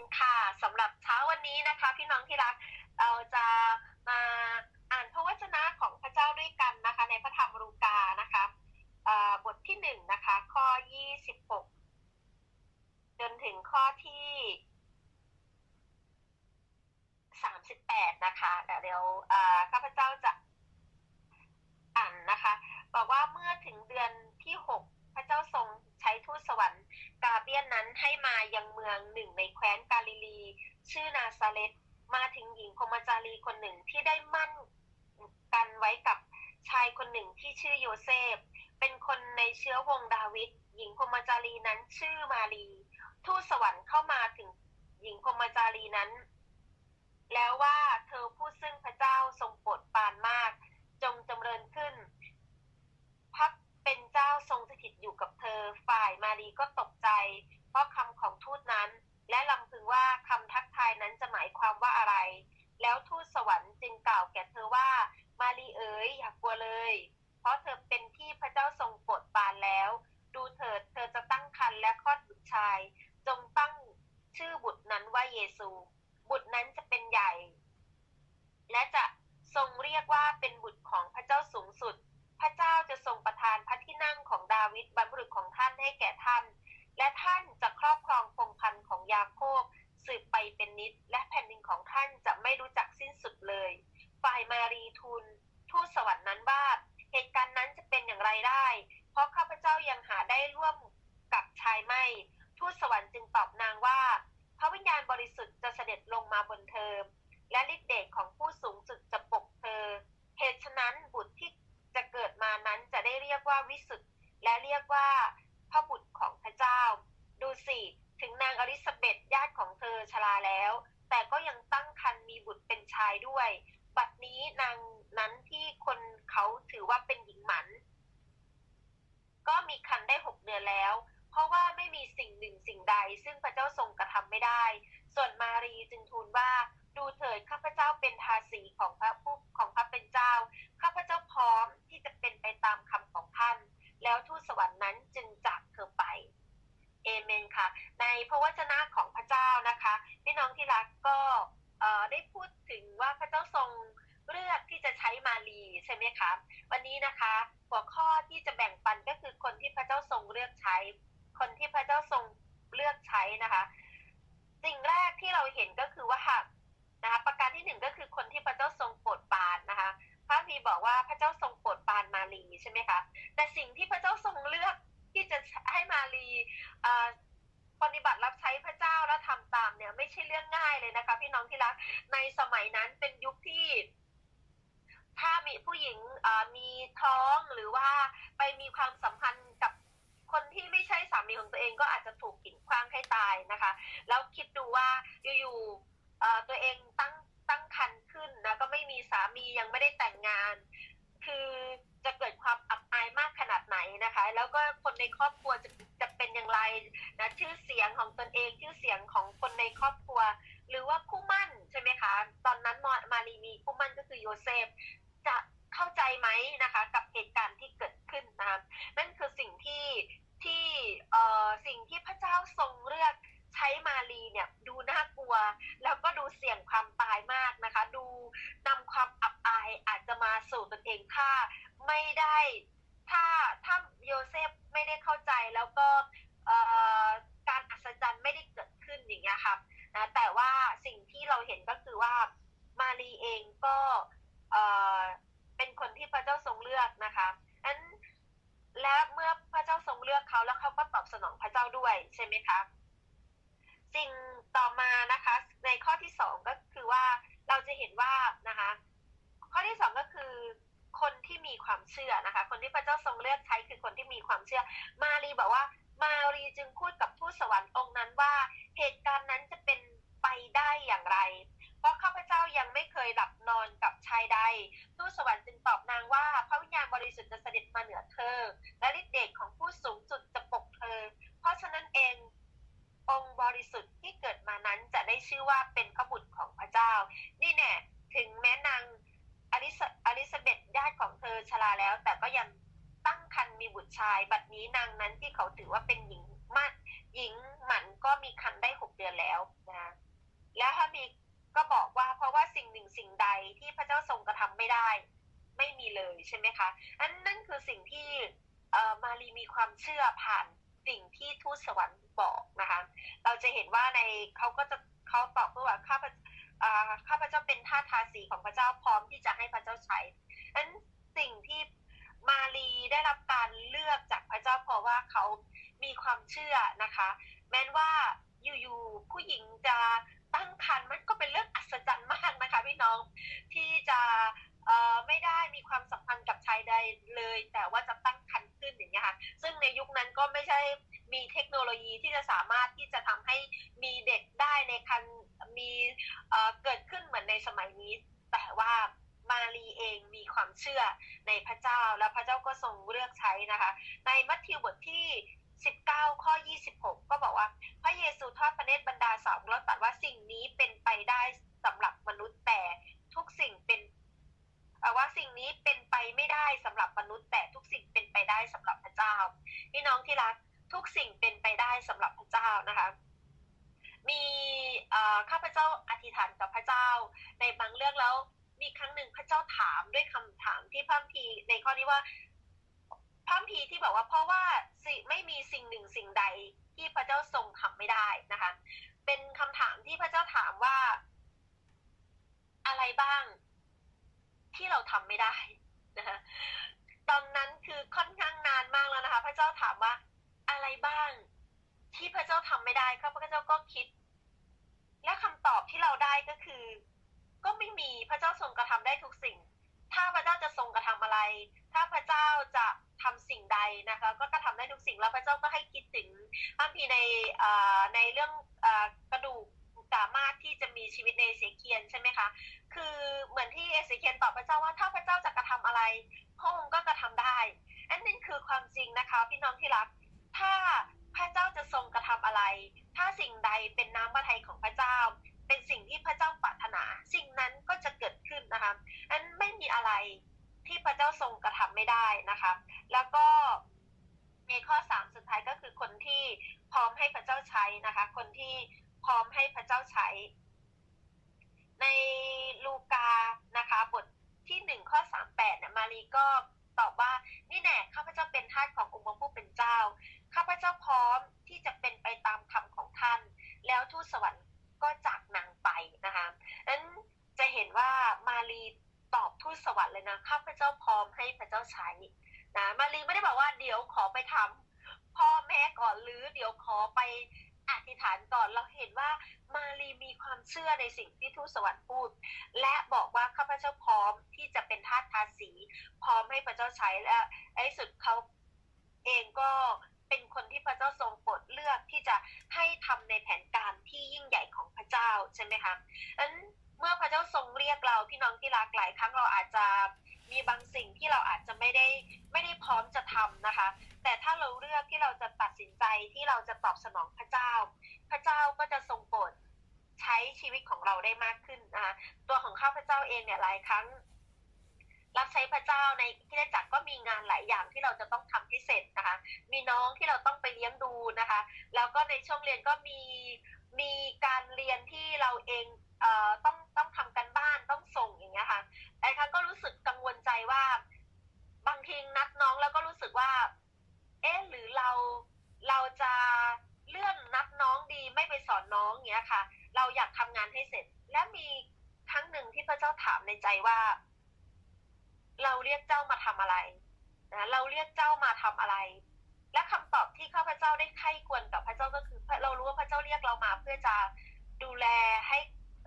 นค่ะสำหรับเช้าวันนี้นะคะ พี่น้องที่รักเราจะมาอ่านพระวจนะของพระเจ้าด้วยกันนะคะ ในพระธรรมลูกานะคะบทที่หนึ่งนะคะ ข้อยี่สิบหกจนถึงข้อที่สามสิบแปดนะคะแต่เดี๋ยวข้าพเจ้าจะอ่านนะคะ บอกว่าเมื่อถึงเดือนที่หกพระเจ้าทรงใช้ทูตสวรรค์ กาเบียนนั้นให้ มืองหนึ่งในแคว้นกาลิลี ชื่อนาซาเลตมาถึงหญิงพมจารีคนหนึ่งที่ได้มั่นกันไว้กับชายคนหนึ่งที่ชื่อโยเซฟ เป็นคนในเชื้อวงดาวิดหญิงพมจารีนั้นชื่อมารีทูตสวรรค์เข้ามาถึงหญิงพมจารีนั้น แล้วว่าเธอผู้ซึ่ง ว่ายด้วย บัดนี้นางนั้นที่คนเขาถือว่าเป็นหญิงหมัน ก็มีครรภ์ได้หกเดือนแล้ว เพราะว่าไม่มีสิ่งหนึ่งสิ่งใด ซึ่งพระเจ้าทรงกระทำไม่ได้ ส่วนมารีจึงทูลว่าดูเถิดข้าพเจ้าเป็นทาสีของพระผู้ของพระเป็นเจ้า ข้าพเจ้าพร้อมที่จะเป็นไปตามคำของท่าน แล้วทูตสวรรค์นั้นจึงจากเธอไป เอเมน ใช่ไหมคะแต่สิ่งที่พระเจ้าทรงเลือกที่จะให้มารีปฏิบัติรับใช้พระเจ้าและทำตามเนี่ยไม่ใช่เรื่องง่ายเลยนะคะ พี่น้องที่รักในสมัยนั้นเป็นยุคที่ถ้ามีผู้หญิงมีท้องหรือว่าไปมีความสัมพันธ์กับคนที่ไม่ใช่สามีของตัวเองก็อาจจะถูกกิ่งคว้างให้ตายนะคะ แล้วคิดดูว่าอยู่ๆตัวเองตั้งตั้งครรภ์ขึ้นนะก็ไม่มีสามียังไม่ได้แต่งงาน คือจะเกิดความอับอายมากขนาดไหนนะคะ แล้วก็คนในครอบครัวจะจะเป็นอย่างไรนะชื่อเสียงของตนเองชื่อเสียงของคนในครอบครัว หรือว่าคู่หมั่นใช่ไหมคะ ตอนนั้นมามารีมีคู่หมั่นก็คือโยเซฟ จะเข้าใจไหมนะคะ กับเหตุการณ์ที่เกิดขึ้นนะคะนั่นคือสิ่งที่ที่เอ่อสิ่งที่พระเจ้าทรงเลือกใช้มารีเนี่ยดูน่ากลัว แล้วก็ดูเสี่ยงความตายมากนะคะ ดูนำความอับอายอาจจะมาสู่ตนเองถ้าไม่ได้ถ้าถ้าโยเซฟไม่ได้เข้าใจแล้วก็เอ่อการอัศจรรย์ไม่ได้เกิดขึ้นอย่างเงี้ยค่ะนะแต่ว่าสิ่งที่เราเห็นก็คือว่ามารีเองก็เอ่อเป็นคนที่พระเจ้าทรงเลือก นะคะอันและเมื่อพระเจ้าทรงเลือกเขาแล้วเขาก็ตอบสนองพระเจ้าด้วยใช่ไหมคะสิ่งต่อมานะคะ ในข้อที่สองก็คือว่าเราจะเห็นว่านะคะ ข้อที่สองก็คือคนที่มีความเชื่อนะคะ คนที่พระเจ้าทรงเลือกใช้คือคนที่มีความเชื่อ มารีบอกว่ามารีจึงพูดกับทูตสวรรค์องค์นั้นว่า เหตุการณ์นั้นจะเป็นไปได้ ไม่ได้ ไม่มีเลยใช่ไหมคะอันนั่นคือสิ่งที่เอ่อมารีมีความเชื่อผ่านสิ่งที่ทูตสวรรค์บอกนะคะ เราจะเห็นว่าในเขาก็จะเขาตอบเพื่อว่าข้าพเจ้าอ่าข้าพเจ้าเป็นท่าทาสีของพระเจ้าพร้อมที่จะให้พระเจ้าใช้นั้นสิ่งที่มารีได้รับการเลือกจากพระเจ้าเพราะว่าเขามีความเชื่อนะคะ แม้นว่าอยู่ๆผู้หญิงจะ ที่รักทุกสิ่งเป็นไปได้สำหรับพระเจ้านะคะมีข้าพเจ้าอธิษฐานกับพระเจ้า ในบางเรื่องแล้วมีครั้งหนึ่งพระเจ้าถามด้วยคำถามที่พระคัมภีในข้อนี้ว่าพระคัมภีที่บอกว่าเพราะว่าสิไม่มีสิ่งหนึ่งสิ่งใดที่พระเจ้าทรงทำไม่ได้นะคะ เป็นคำถามที่พระเจ้าถามว่า อะไรบ้างที่เราทำไม่ได้นะคะตอนนั้นคือค่อน เจ้าถามว่า อะไรบ้าง ที่พระเจ้าทำไม่ได้ข้าพเจ้าก็คิด และคำตอบที่เราได้ก็คือ ก็ไม่มีพระเจ้าทรงกระทำได้ทุกสิ่ง ถ้าพระเจ้าจะทรงกระทำอะไร ถ้าพระเจ้าจะทำสิ่งใดนะคะ ก็กระทำได้ทุกสิ่งแล้วพระเจ้าก็ให้คิดถึงพระคัมภีร์ในในเรื่องอกระดูกสามารถที่จะมีชีวิตในเอเสเคียนใช่ไหมคะ คือเหมือนที่เอเสเคียนตอบพระเจ้าว่าถ้าพระเจ้าจะกระทำอะไรพระองค์ก็กระทำได้ อันนี้คือความจริงนะคะ พี่น้องที่รัก ถ้าพระเจ้าจะทรงกระทำอะไร ถ้าสิ่งใดเป็นน้ำพระทัยของพระเจ้า เป็นสิ่งที่พระเจ้าปรารถนา สิ่งนั้นก็จะเกิดขึ้นนะคะอันไม่มีอะไรที่พระเจ้าทรงกระทำไม่ได้นะคะ แล้วก็ในข้อสามสุดท้ายก็คือคนที่พร้อมให้พระเจ้าใช้นะคะ คนที่พร้อมให้พระเจ้าใช้ ในลูกานะคะ บทที่หนึ่งข้อสามแปดเนี่ยมารีก็ นี่แน่ข้าพเจ้าเป็นทาสขององค์พระผู้เป็นเจ้า ข้าพเจ้าพร้อมที่จะเป็นไปตามคำของท่าน แล้วทูตสวรรค์ก็จากนางไปนะคะนั้นจะเห็นว่ามารีตอบทูตสวรรค์เลยนะข้าพเจ้าพร้อมให้พระเจ้าใช้นะมารีไม่ได้บอกว่าเดี๋ยวขอไปทำพ่อแม่ก่อนหรือเดี๋ยวขอไป อธิษฐานก่อนเราเห็นว่ามารีมีความเชื่อในสิ่งที่ทูตสวรรค์พูด และบอกว่าข้าพเจ้าพร้อมที่จะเป็นทาสทาสี พร้อมให้พระเจ้าใช้และในที่สุดเขาเองก็เป็นคนที่พระเจ้าทรงโปรดเลือกที่จะให้ทำในแผนการที่ยิ่งใหญ่ของพระเจ้าใช่ไหมคะนั้นเมื่อพระเจ้าทรงเรียกเราพี่น้องที่รักหลายครั้งเราอาจจะ มีบางสิ่งที่เราอาจจะไม่ได้ไม่ได้พร้อมจะทำนะคะ แต่ถ้าเราเลือกที่เราจะตัดสินใจที่เราจะตอบสนองพระเจ้า พระเจ้าก็จะทรงโปรดใช้ชีวิตของเราได้มากขึ้นนะคะตัวของข้าพเจ้าเองเนี่ยหลายครั้ง รับใช้พระเจ้าในที่ได้จักก็มีงานหลายอย่างที่เราจะต้องทำให้เสร็จนะคะ มีน้องที่เราต้องไปเลี้ยงดูนะคะ แล้วก็ในช่วงเรียนก็มีมีการเรียนที่เราเองเอ่อต้องต้อง วลใจว่า บางทีนัดน้องแล้วก็รู้สึกว่า เอ๊ะหรือเราเราจะเลื่อนนัดน้องดีไม่ไปสอนน้องเงี้ยค่ะ เราอยากทำงานให้เสร็จ และมีครั้งหนึ่งที่พระเจ้าถามในใจว่า เราเรียกเจ้ามาทำอะไรนะเราเรียกเจ้ามาทำอะไร และคำตอบที่ข้าพเจ้าได้ไข้ควรกับพระเจ้าก็คือ เรารู้ว่าพระเจ้าเรียกเรามา เพื่อจะดูแลให้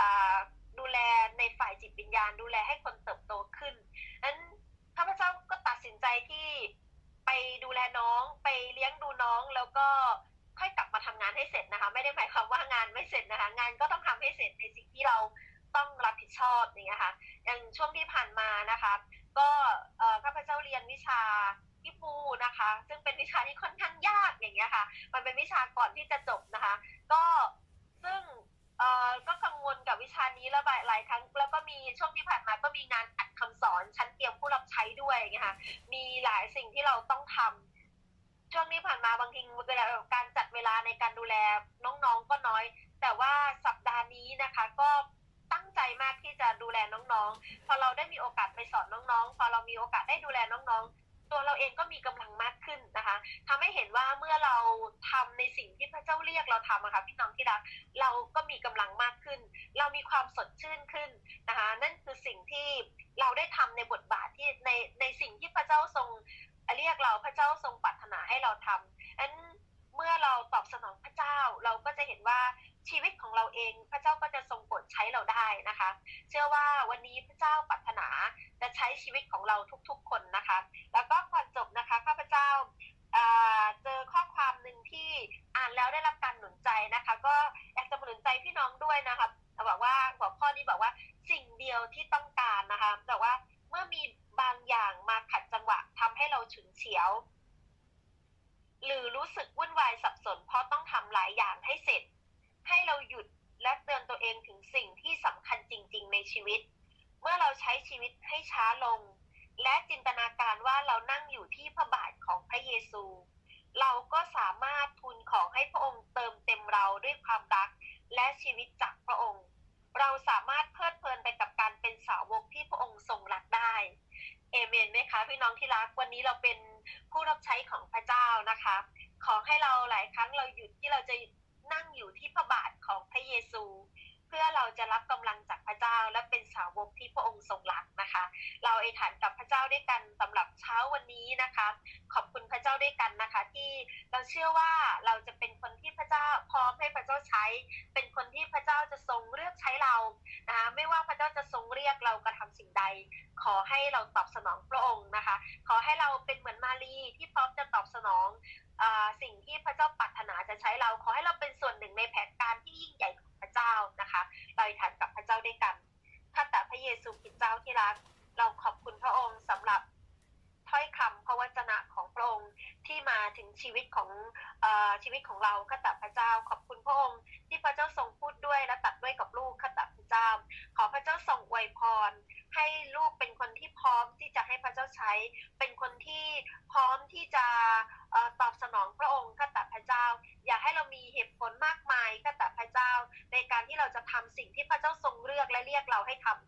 อ่าดูแลในฝ่ายจิตวิญญาณ ดูแลให้คนเติบโตขึ้น นั้นข้าพเจ้าก็ตัดสินใจที่ไปดูแลน้องไปเลี้ยงดูน้องแล้วก็ค่อยกลับมาทำงานให้เสร็จนะคะ ไม่ได้หมายความว่างานไม่เสร็จนะคะ งานก็ต้องทำให้เสร็จในสิ่งที่เราต้องรับผิดชอบอย่างเงี้ยค่ะอย่างช่วงที่ผ่านมานะคะ ก็ข้าพเจ้าเรียนวิชาที่ปูนะคะ ซึ่งเป็นวิชาที่ค่อนข้างยากอย่างเงี้ยค่ะ มันเป็นวิชาก่อนที่จะจบนะคะ ก็ เอ่อก็กังวลกับวิชานี้แล้วหลายหลายครั้ง แล้วก็มีช่วงที่ผ่านมาก็มีงานอัดคำสอนชั้นเตรียมผู้รับใช้ด้วยอย่างคะมีหลายสิ่งที่เราต้องทำช่วงนี้ผ่านมาบางทีเวลาการจัดเวลาในการดูแลน้องๆก็น้อย แต่ว่าสัปดาห์นี้นะคะ ก็ตั้งใจมากที่จะดูแลน้องๆ พอเราได้มีโอกาสไปสอนน้องๆ พอเรามีโอกาสได้ดูแลน้องๆ ตัวเราเองก็มีกำลังมากขึ้นนะคะทำให้เห็นว่าเมื่อเราทำในสิ่งที่พระเจ้าเรียกเราทำอะค่ะพี่น้องที่รักเราก็มีกำลังมากขึ้น เรามีความสดชื่นขึ้น เยซู เราก็สามารถทูลขอให้พระองค์เติมเต็มเราด้วยความรักและชีวิตจากพระองค์ เราสามารถเพลิดเพลินไปกับการเป็นสาวกที่พระองค์ทรงรักได้เอเมนไหมคะพี่น้องที่รักวันนี้เราเป็นผู้รับใช้ของพระเจ้านะคะ ขอให้เราหลายครั้งเราหยุดที่เราจะนั่งอยู่ที่พระบาทของพระเยซู เพื่อเราจะรับกำลังจากพระเจ้าและเป็นสาวกที่พระองค์ทรงรักนะคะ เราอธิษฐานกับพระเจ้าด้วยกันสำหรับเช้าวันนี้นะคะ ระเจ้าด้วยกันนะคะ ที่เราเชื่อว่าเราจะเป็นคนที่พระเจ้าพร้อมให้พระเจ้าใช้ เป็นคนที่พระเจ้าจะทรงเลือกใช้เรานะคะไม่ว่าพระเจ้าจะทรงเรียกเรากระทำสิ่งใด ขอให้เราตอบสนองพระองค์นะคะ ขอให้เราเป็นเหมือนมารีที่พร้อมจะตอบสนองอสิ่งที่พระเจ้าปรารถนาจะใช้เรา ขอให้เราเป็นส่วนหนึ่งในแผน ชีวิตของเราข้าแต่พระเจ้า ขอบคุณพระองค์ที่พระเจ้าทรงพูดด้วยและตัดด้วยกับลูกข้าแต่พระเจ้า ขอพระเจ้าทรงอวยพร ให้ลูกเป็นคนที่พร้อมที่จะให้พระเจ้าใช้ เป็นคนที่พร้อมที่จะออตอบสนองพระองค์ข้าแต่พระเจ้า อย่าให้เรามีเหตุผลมากมายข้าแต่พระเจ้า ในการที่เราจะทำสิ่งที่พระเจ้าทรงเลือกและเรียกเราให้ทำข้าแต่พระเจ้า